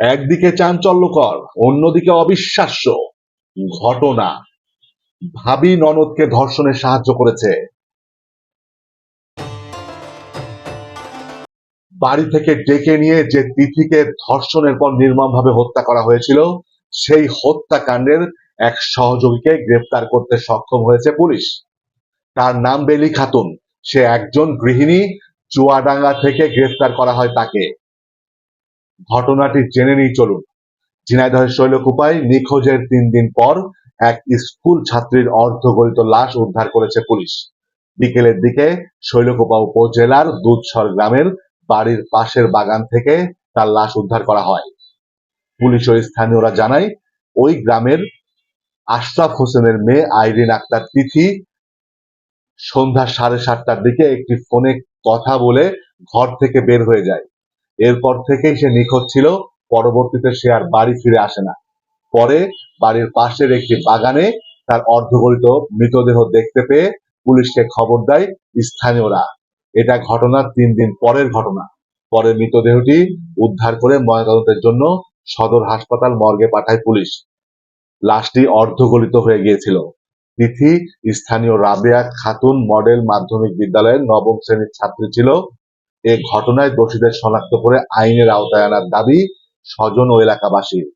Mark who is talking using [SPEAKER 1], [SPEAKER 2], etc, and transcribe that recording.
[SPEAKER 1] একদিকে চাঞ্চল্যকর, অন্যদিকে অবিশ্বাস্য। ঘটনা। ভাবি ননদকে ধর্ষণে সাহায্য করেছে। বাড়ি থেকে ডেকে নিয়ে যে তিথিকে ধর্ষণের পর নির্মমভাবে হত্যা করা হয়েছিল, সেই হত্যাকাণ্ডের এক সহযোগীকে গ্রেফতার করতে সক্ষম হয়েছে পুলিশ। তার নাম বেলি খাতুন। সে একজন গৃহিণী, চুয়াডাঙ্গা থেকে গ্রেফতার করা হয় তাকে। ঘটনাটি জেনে নিই চলুন। ঝিনাইদহের শৈলকুপায় নিখোঁজের তিন দিন পর এক স্কুল ছাত্রীর অর্ধগলিত লাশ উদ্ধার করেছে পুলিশ। বিকেলের দিকে শৈলকুপা উপজেলার দুধসর গ্রামের বাড়ির পাশের বাগান থেকে তার লাশ উদ্ধার করা হয়। পুলিশ ও স্থানীয়রা জানায়, ওই গ্রামের আশরাফ হোসেনের মেয়ে আইরিন আক্তার তিথি সন্ধ্যা সাড়ে সাতটার দিকে একটি ফোনে কথা বলে ঘর থেকে বের হয়ে যায়। এরপর থেকেই সে নিখোঁজ ছিল। পরবর্তীতে সে আর বাড়ি ফিরে আসে না। পরে বাড়ির পাশের একটি বাগানে তার অর্ধগলিত মৃতদেহ দেখতে পেয়ে পুলিশকে খবর দেয় স্থানীয়রা। এটা ঘটনার তিন দিন পরের ঘটনা। পরে মৃতদেহটি উদ্ধার করে ময়নাতদন্তের জন্য সদর হাসপাতাল মর্গে পাঠায় পুলিশ। লাশটি অর্ধগলিত হয়ে গিয়েছিল। তিথি স্থানীয় রাবেয়া খাতুন মডেল মাধ্যমিক বিদ্যালয়ের নবম শ্রেণির ছাত্রী ছিল। এ ঘটনায় দোষীদের শনাক্ত করে আইনের আওতায় আনার দাবি স্বজন ও এলাকাবাসীর।